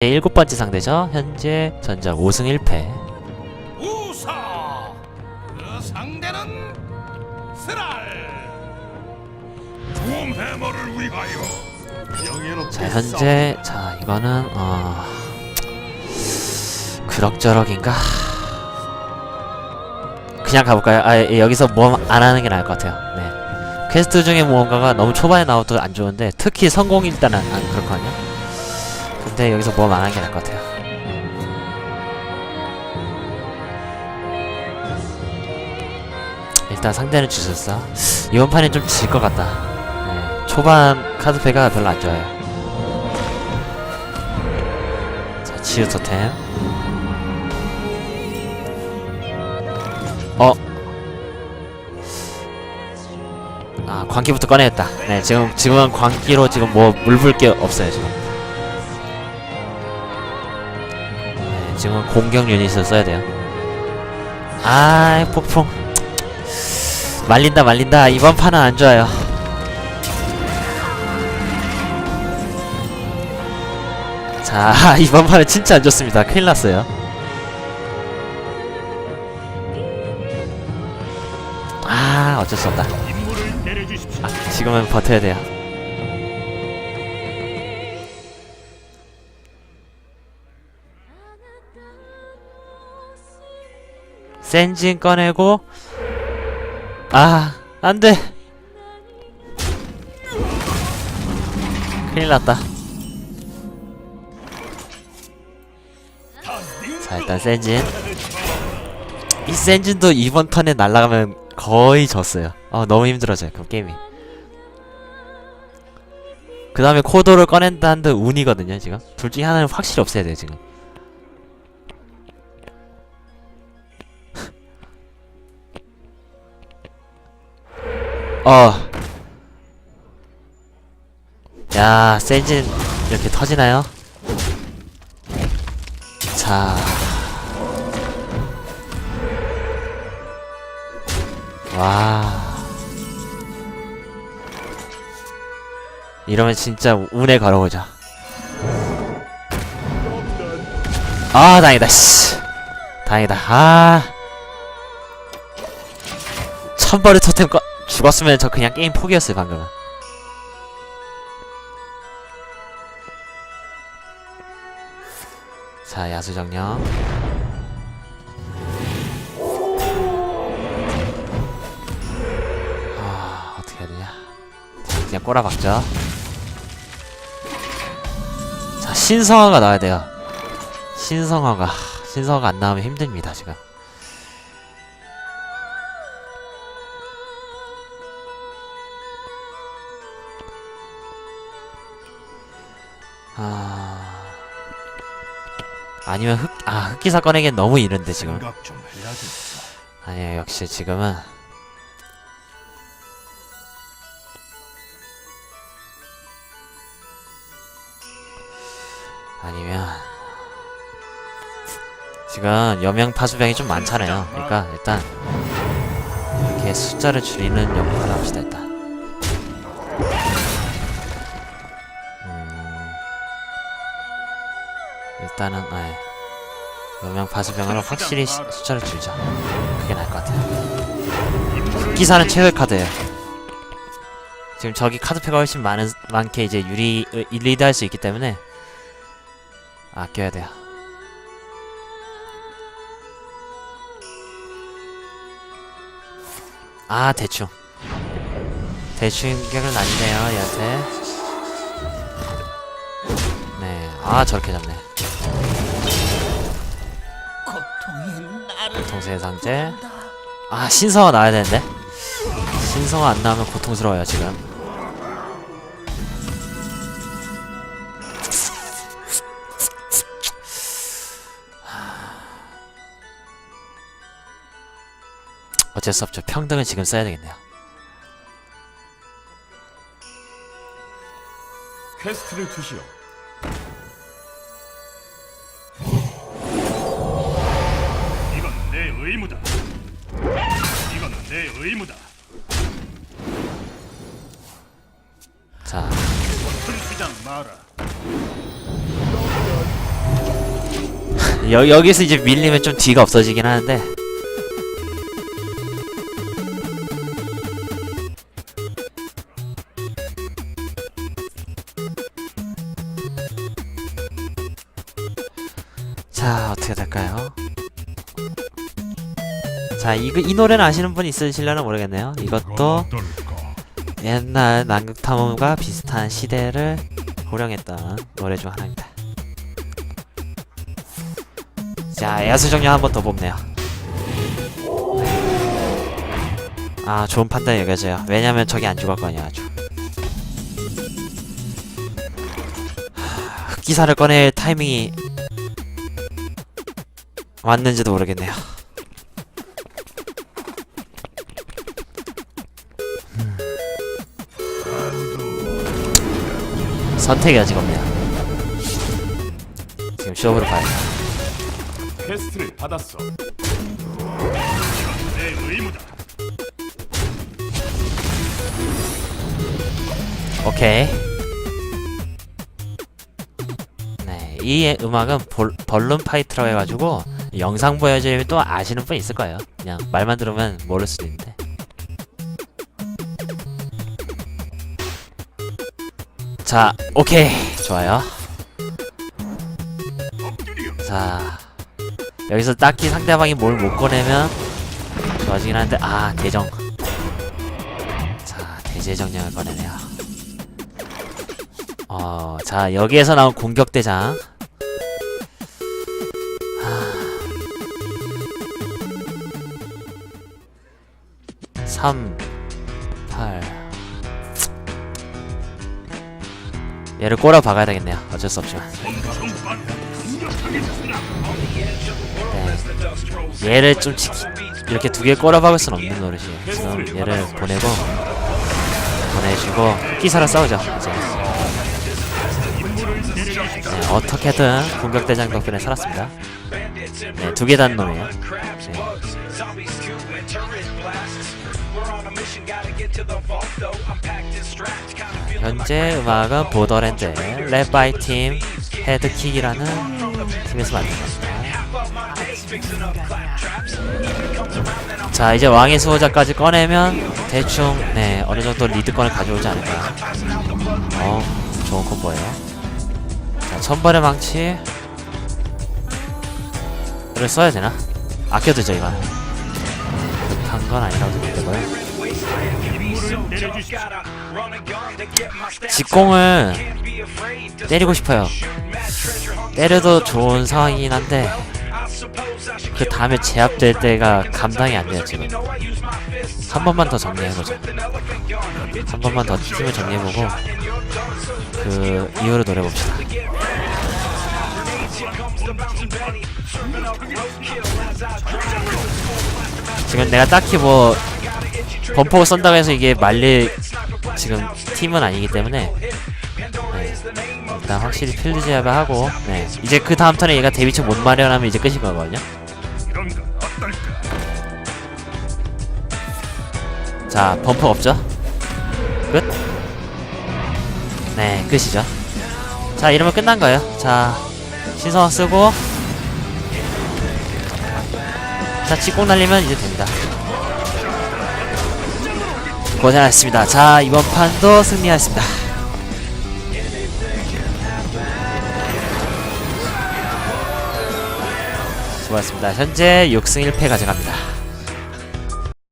네, 일곱 번째 상대죠. 현재 전적 5승 1패. 우사 그 상대는 스랄 둠 해머를 위하여 영예롭게 자, 현재 자, 이거는 어 그럭저럭인가? 그냥 가볼까요? 아, 예, 여기서 모험 안 하는 게 나을 것 같아요. 네. 퀘스트 중에 무언가가 너무 초반에 나와도 안 좋은데 특히 성공일 때는 안 그렇거든요. 근데 여기서 모험 안 하는 게 나을 것 같아요. 일단 상대는 주술사. 이번 판엔 좀 질 것 같다. 네, 초반 카드패가 별로 안 좋아요. 자, 치유 토템. 어. 아, 광기부터 꺼내야겠다. 네, 지금, 지금은 광기로 지금 뭐, 물불 게 없어요, 지금. 지금은 공격 유닛을 써야 돼요. 아, 폭풍. 말린다, 말린다. 이번 판은 안 좋아요. 자, 이번 판은 진짜 안 좋습니다. 큰일 났어요. 아, 어쩔 수 없다. 아, 지금은 버텨야 돼요. 센진 꺼내고 아, 안 돼. 큰일 났다. 자, 일단 센진. 이 센진도 이번 턴에 날아가면 거의 졌어요. 어, 너무 힘들어져요. 그 게임이. 그 다음에 코도를 꺼낸다 한들 운이거든요, 지금. 둘 중에 하나는 확실히 없애야 돼요, 지금. 어. 야, 센진 이렇게 터지나요? 자. 와. 이러면 진짜 운에 걸어보자. 아, 다행이다, 씨. 다행이다, 아. 천벌의 토템 꺼, 죽었으면 저 그냥 게임 포기였어요, 방금은. 자, 야수정령. 아, 어떻게 해야 되냐. 자, 그냥 꼬라박죠. 자, 신성화가 나와야 돼요. 신성화가. 신성화가 안 나오면 힘듭니다, 지금. 아. 아니면 흑, 아, 흑기사 꺼내기엔 너무 이른데, 지금. 아니야, 역시 지금은. 아니면. 지금 여명 파수병이 좀 많잖아요. 그러니까 일단 이렇게 숫자를 줄이는 역할을 합시다 일단. 일단은 아, 여명 파수병으로 확실히 시- 숫자를 줄자. 그게 나을 것 같아요. 기사는 최후의 카드예요. 지금 저기 카드패가 훨씬 많은 많게 이제 유리 어, 리드 할 수 있기 때문에 아껴야 돼요. 아 대충 대충 격은 아니네요 얘한테 아 저렇게 잡네. 고통스의 상제 아 신성화 나와야 되는데? 신성화 안 나오면 고통스러워요 지금. 어쩔 수 없죠. 평등은 지금 써야 되겠네요. 퀘스트를 주시오 이건 내 의무다. 자. 순수장 마라. 여, 여기서 이제 밀리면 좀 뒤가 없어지긴 하는데. 자 어떻게 될까요? 자 이거 이 노래는 아시는 분 있으실려나 모르겠네요. 이것도 옛날 남극탐험과 비슷한 시대를 호령했던 노래 중 하나입니다. 자 야수정령 한 번 더 뽑네요. 아 좋은 판단이 여겨져요. 왜냐면 저기 안 죽었거든요 아주. 하, 흑기사를 꺼낼 타이밍이 왔는지도 모르겠네요 아직 없네요 지금 쇼부를 봐야 돼요 퀘스트를 받았어. 내 의무다. 오케이. 네, 이 음악은 볼, 벌룬 파이트라고 해가지고 영상 보여주면 또 아시는 분 있을 거예요. 그냥 말만 들으면 모를 수도 있는데. 자, 오케이, 좋아요. 자, 여기서 딱히 상대방이 뭘 못 꺼내면 좋아지긴 하는데 아 대정. 자, 대제정령을 꺼내네요. 어, 자, 여기에서 나온 공격대장. 하... 3, 8. 얘를 꼬라 박아야 되겠네요. 어쩔 수 없지만. 네. 얘를 좀 지, 이렇게 두 개 꼬라 박을 순 없는 노릇이에요. 그래서 얘를 보내고, 보내주고, 끼사라 싸우죠. 이제. 네, 어떻게든 공격대장 덕분에 살았습니다. 네, 두 개 단 놈이에요. 네. 현재 음악은 보더랜드 랩바이 팀 헤드킥이라는 팀에서 만든 겁니다. 자 이제 왕의 수호자까지 꺼내면 대충 네 어느 정도 리드권을 가져오지 않을까. 어 좋은 콤보예요. 자 천벌의 망치를 써야 되나? 아껴두죠 이건. 급한 건 아니라고 생각되고요. 직공을 때리고 싶어요. 때려도 좋은 상황이긴 한데 그 다음에 제압될 때가 감당이 안 돼요 지금. 한 번만 더 정리해보자. 한 번만 더 팀을 정리해보고 그 이후로 노려봅시다. 지금 내가 딱히 뭐 범퍼 쏜다고 해서 이게 말릴 지금 팀은 아니기 때문에 네. 일단 확실히 필드 제압을 하고 네. 이제 그 다음 턴에 얘가 데뷔층 못 마련하면 이제 끝인 거거든요. 자 범퍼 없죠? 끝? 네 끝이죠. 자 이러면 끝난 거예요. 자 신성화 쓰고 자 직공 날리면 이제 됩니다. 고생하셨습니다. 자 이번 판도 승리하였습니다. 수고하셨습니다. 현재 6승 1패 가져갑니다.